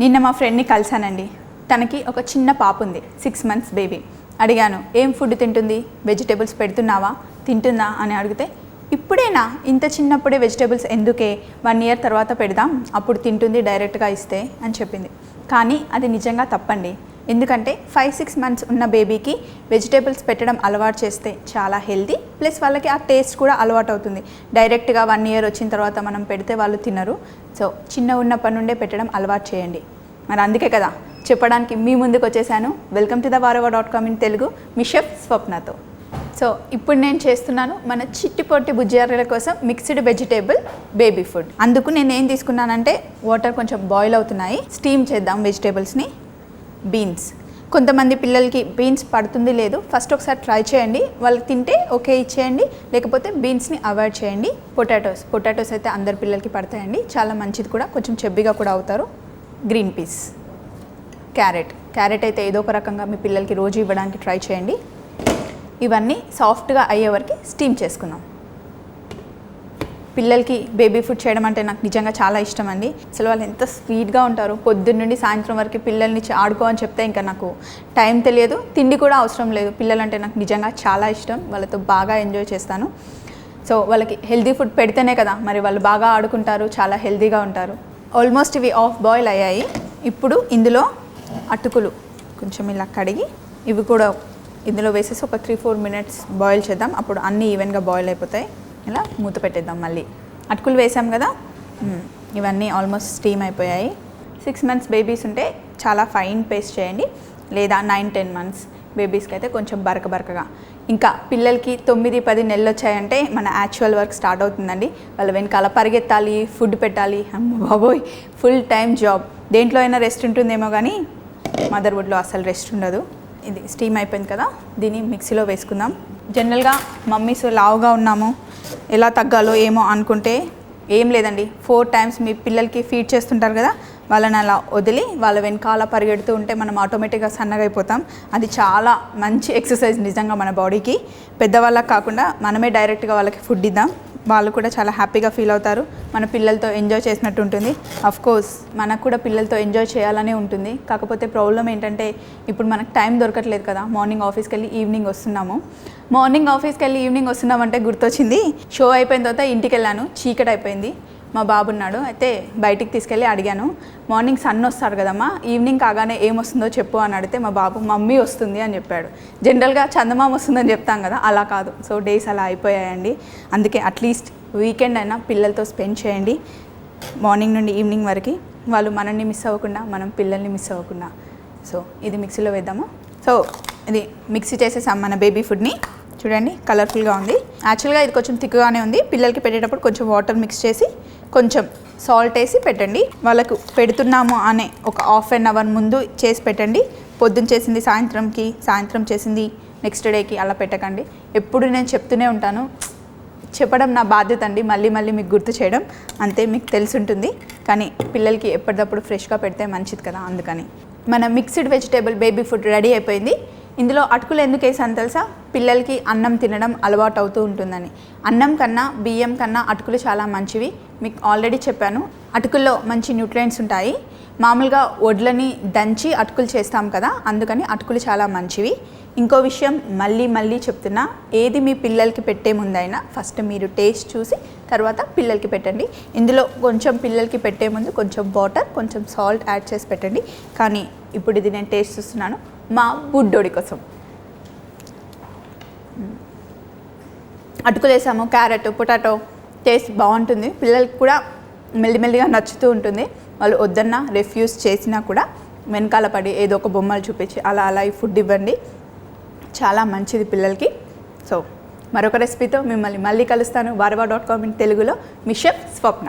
నిన్న మా ఫ్రెండ్ని కలిశానండి. తనకి ఒక చిన్న పాప ఉంది సిక్స్ మంత్స్ బేబీ అడిగాను ఏం ఫుడ్ తింటుంది? వెజిటేబుల్స్ పెడుతున్నావా? తింటుందా? అని అడిగితే ఇప్పుడేనా? ఇంత చిన్నప్పుడే వెజిటేబుల్స్ ఎందుకే? వన్ ఇయర్ తర్వాత పెడదాం అప్పుడు తింటుంది డైరెక్ట్గా ఇస్తే అని చెప్పింది. కానీ అది నిజంగా తప్పండి. ఎందుకంటే ఫైవ్ సిక్స్ మంత్స్ ఉన్న బేబీకి వెజిటేబుల్స్ పెట్టడం అలవాటు చేస్తే చాలా హెల్తీ ప్లస్ వాళ్ళకి ఆ టేస్ట్ కూడా అలవాటు అవుతుంది. డైరెక్ట్గా వన్ ఇయర్ వచ్చిన తర్వాత మనం పెడితే వాళ్ళు తినరు. సో చిన్న ఉన్నప్పటి నుండే పెట్టడం అలవాటు చేయండి. మరి అందుకే కదా చెప్పడానికి మీ ముందుకు వచ్చేసాను. Welcome to the Vahrehvah dot com in Telugu me chef స్వప్నతో. సో ఇప్పుడు నేను చేస్తున్నాను మన చిట్టి పొట్టి బుజ్జియారుల కోసం మిక్స్డ్ వెజిటేబుల్ బేబీ ఫుడ్ అందుకు నేను ఏం తీసుకున్నానంటే వాటర్ కొంచెం బాయిల్ అవుతున్నాయి. స్టీమ్ చేద్దాం వెజిటేబుల్స్ని బీన్స్. కొంతమంది పిల్లలకి బీన్స్ పడుతుంది లేదు ఫస్ట్ ఒకసారి ట్రై చేయండి. వాళ్ళకి తింటే ఓకే ఇచ్చేయండి లేకపోతే బీన్స్ని అవాయిడ్ చేయండి. పొటాటోస్ పొటాటోస్ అయితే అందరి పిల్లలకి పడతాయండి. చాలా మంచిది కూడా కొంచెం చెబ్బిగా కూడా అవుతారు. Green peas carrot. క్యారెట్ అయితే ఏదో ఒక రకంగా మీ పిల్లలకి రోజు ఇవ్వడానికి ట్రై చేయండి. ఇవన్నీ సాఫ్ట్గా అయ్యే వరకు స్టీమ్ చేసుకుందాం. పిల్లలకి బేబీ ఫుడ్ చేయడం అంటే నాకు నిజంగా చాలా ఇష్టం అండి. అసలు వాళ్ళు ఎంత స్వీట్గా ఉంటారు. పొద్దున్న నుండి సాయంత్రం వరకు పిల్లల్ని చ- ఆడుకో అని చెప్తే ఇంకా నాకు టైం తెలియదు. తిండి కూడా అవసరం లేదు. పిల్లలంటే నాకు నిజంగా చాలా ఇష్టం. వాళ్ళతో బాగా ఎంజాయ్ చేస్తాను. సో వాళ్ళకి హెల్తీ ఫుడ్ పెడితేనే కదా మరి వాళ్ళు బాగా ఆడుకుంటారు చాలా హెల్దీగా ఉంటారు. ఆల్మోస్ట్ ఇవి ఆఫ్ బాయిల్ అయ్యాయి. ఇప్పుడు ఇందులో అటుకులు కొంచెం ఇలా కడిగి ఇవి కూడా ఇందులో వేసేసి ఒక త్రీ ఫోర్ మినిట్స్ బాయిల్ చేద్దాం. అప్పుడు అన్నీ ఈవెన్గా బాయిల్ అయిపోతాయి. ఇలా మూత పెట్టేద్దాం మళ్ళీ. అటుకులు వేసాం కదా? ఇవన్నీ ఆల్మోస్ట్ స్టీమ్ అయిపోయాయి. సిక్స్ మంత్స్ బేబీస్ ఉంటే చాలా ఫైన్ పేస్ట్ చేయండి. లేదా నైన్ టెన్ మంత్స్ బేబీస్కి అయితే కొంచెం బరక బరకగా. ఇంకా పిల్లలకి తొమ్మిది పది నెలలు వచ్చాయంటే మన యాక్చువల్ వర్క్ స్టార్ట్ అవుతుందండి. వాళ్ళ వెనకాల పరిగెత్తాలి ఫుడ్ పెట్టాలి. అమ్మ బాబోయ్ ఫుల్ టైం జాబ్ దేంట్లో అయినా రెస్ట్ ఉంటుందేమో కానీ మదర్వుడ్లో అసలు రెస్ట్ ఉండదు. ఇది స్టీమ్ అయిపోయింది కదా? దీన్ని మిక్సీలో వేసుకుందాం. జనరల్గా మమ్మీస్ లావుగా ఉన్నాము. ఎలా తగ్గాలో ఏమో అనుకుంటే ఏం లేదండి. ఫోర్ టైమ్స్ మీ పిల్లలకి ఫీడ్ చేస్తుంటారు కదా వాళ్ళని అలా వదిలి వాళ్ళ వెనకాల పరిగెడుతూ ఉంటే మనం ఆటోమేటిక్గా సన్నగా అయిపోతాం. అది చాలా మంచి ఎక్సర్సైజ్ నిజంగా మన బాడీకి పెద్దవాళ్ళకి కాకుండా మనమే డైరెక్ట్గా వాళ్ళకి ఫుడ్ ఇద్దాం. వాళ్ళు కూడా చాలా హ్యాపీగా ఫీల్ అవుతారు. మన పిల్లలతో ఎంజాయ్ చేసినట్టు ఉంటుంది. అఫ్ కోర్స్ మనకు కూడా పిల్లలతో ఎంజాయ్ చేయాలనే ఉంటుంది. కాకపోతే ప్రాబ్లం ఏంటంటే ఇప్పుడు మనకు టైం దొరకట్లేదు కదా. మార్నింగ్ ఆఫీస్కి వెళ్ళి ఈవినింగ్ వస్తున్నాము. మార్నింగ్ ఆఫీస్కి వెళ్ళి ఈవినింగ్ వస్తున్నామంటే గుర్తొచ్చింది. షో అయిపోయిన తర్వాత ఇంటికి వెళ్ళాను. చీకటి అయిపోయింది. మా బాబు ఉన్నాడు. అయితే బయటికి తీసుకెళ్ళి అడిగాను మార్నింగ్ సన్ వస్తారు కదమ్మా ఈవినింగ్ కాగానే ఏమొస్తుందో చెప్పు అని అడిగితే మా బాబు మమ్మీ వస్తుంది అని చెప్పాడు. జనరల్గా చందమామ వస్తుందని చెప్తాం కదా అలా కాదు. సో డేస్ అలా అయిపోయాయండి. అందుకే అట్లీస్ట్ వీకెండ్ అయినా పిల్లలతో స్పెండ్ చేయండి. మార్నింగ్ నుండి ఈవినింగ్ వరకు వాళ్ళు మనల్ని మిస్ అవ్వకుండా మనం పిల్లల్ని మిస్ అవ్వకుండా. సో ఇది మిక్సీలో వేద్దాము. సో ఇది మిక్సీ చేసేసాం మన బేబీ ఫుడ్ని. చూడండి కలర్ఫుల్గా ఉంది. యాక్చువల్గా ఇది కొంచెం థిక్గానే ఉంది. పిల్లలకి పెట్టేటప్పుడు కొంచెం వాటర్ మిక్స్ చేసి కొంచెం సాల్ట్ వేసి పెట్టండి. వాళ్ళకు పెడుతున్నాము అనే ఒక హాఫ్ అన్ అవర్ ముందు చేసి పెట్టండి. పొద్దున్న చేసింది సాయంత్రంకి సాయంత్రం చేసింది నెక్స్ట్ డేకి అలా పెట్టకండి. ఎప్పుడు నేను చెప్తూనే ఉంటాను. చెప్పడం నా బాధ్యత అండి. మళ్ళీ మళ్ళీ మీకు గుర్తు చేయడం. అంతే మీకు తెలిసి ఉంటుంది. కానీ పిల్లలకి ఎప్పటికప్పుడు ఫ్రెష్గా పెడితే మంచిది కదా అందుకని. మన mixed vegetable baby food ready అయిపోయింది. ఇందులో అటుకులు ఎందుకు వేసాను తెలుసా? పిల్లలకి అన్నం తినడం అలవాటు అవుతూ ఉంటుందని. అన్నం కన్నా బియ్యం కన్నా అటుకులు చాలా మంచివి. మీకు ఆల్రెడీ చెప్పాను. అటుకుల్లో మంచి న్యూట్రియంట్స్ ఉంటాయి. మామూలుగా వడ్లని దంచి అటుకులు చేస్తాం కదా అందుకని అటుకులు చాలా మంచివి. ఇంకో విషయం మళ్ళీ మళ్ళీ చెప్తున్నా ఏది మీ పిల్లలకి పెట్టే ముందైనా ఫస్ట్ మీరు టేస్ట్ చూసి తర్వాత పిల్లలకి పెట్టండి. ఇందులో కొంచెం పిల్లలకి పెట్టే ముందు కొంచెం వాటర్ కొంచెం సాల్ట్ యాడ్ చేసి పెట్టండి. కానీ ఇప్పుడు ఇది నేను టేస్ట్ చూస్తున్నాను. మా బుడ్డోడి కోసం. అటుకులు వేసాము క్యారెట్ పొటాటో టేస్ట్ బాగుంటుంది. పిల్లలకి కూడా మెల్లిమెల్లిగా నచ్చుతూ ఉంటుంది. వాళ్ళు వద్దన్నా రిఫ్యూజ్ చేసినా కూడా వెనకాల పడి ఏదో ఒక బొమ్మలు చూపించి అలా అలా ఈ ఫుడ్ ఇవ్వండి. చాలా మంచిది పిల్లలకి. సో మరొక రెసిపీతో మిమ్మల్ని మళ్ళీ కలుస్తాను. వారవా డాట్ కామ్ ఇన్ తెలుగులో. మీ షెఫ్ స్వప్న.